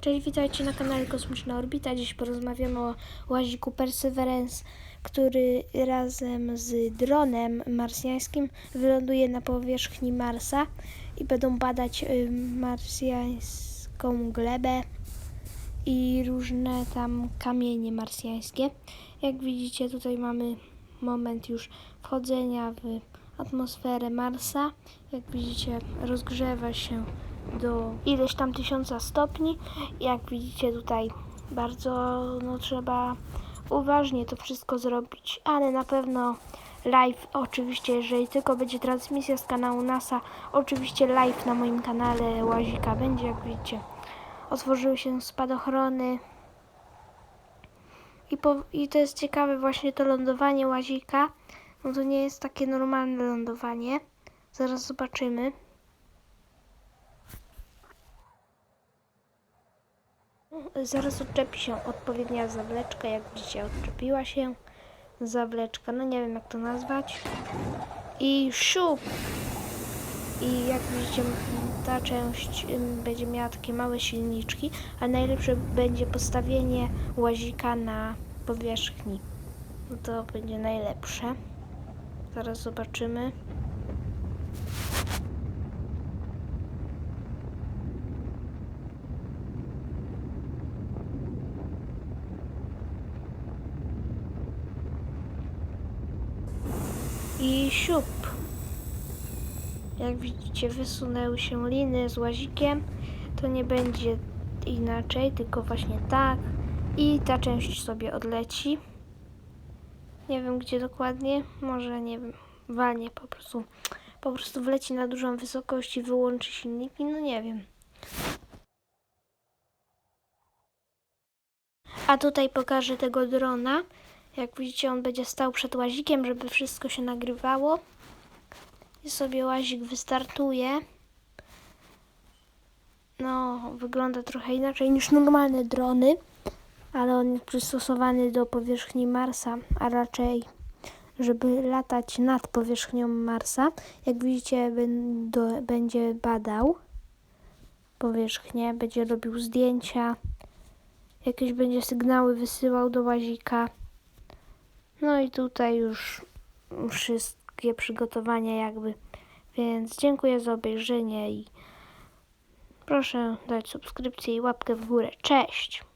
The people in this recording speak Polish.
Cześć, witajcie na kanale Kosmiczna Orbita. Dziś porozmawiamy o łaziku Perseverance, który razem z dronem marsjańskim wyląduje na powierzchni Marsa i będą badać y, marsjańską glebę i różne tam kamienie marsjańskie. Jak widzicie, tutaj mamy moment już wchodzenia w atmosferę Marsa. Jak widzicie, rozgrzewa się do ileś tam tysiąca stopni. Jak widzicie tutaj bardzo no, trzeba uważnie to wszystko zrobić, ale na pewno live oczywiście, jeżeli tylko będzie transmisja z kanału NASA, oczywiście live na moim kanale Łazika będzie, jak widzicie. Otworzyły się spadochrony. I, po, I to jest ciekawe właśnie to lądowanie łazika. No to nie jest takie normalne lądowanie. Zaraz zobaczymy. Zaraz odczepi się odpowiednia zawleczka, jak widzicie odczepiła się zawleczka, no nie wiem jak to nazwać. I siup! I jak widzicie ta część będzie miała takie małe silniczki, a najlepsze będzie postawienie łazika na powierzchni. No to będzie najlepsze zaraz zobaczymy i siup. Jak widzicie, wysunęły się liny z łazikiem. To nie będzie inaczej, tylko właśnie tak. I ta część sobie odleci. Nie wiem gdzie dokładnie, może nie wiem, walnie po prostu. Po prostu wleci na dużą wysokość i wyłączy silniki, no nie wiem. A tutaj pokażę tego drona. Jak widzicie, on będzie stał przed łazikiem, żeby wszystko się nagrywało. I sobie łazik wystartuje. No, wygląda trochę inaczej niż normalne drony, ale on jest przystosowany do powierzchni Marsa, a raczej żeby latać nad powierzchnią Marsa. Jak widzicie, będzie badał powierzchnię, będzie robił zdjęcia, jakieś będzie sygnały wysyłał do łazika. No i tutaj już wszystkie przygotowania jakby. Więc dziękuję za obejrzenie i proszę dać subskrypcję i łapkę w górę. Cześć!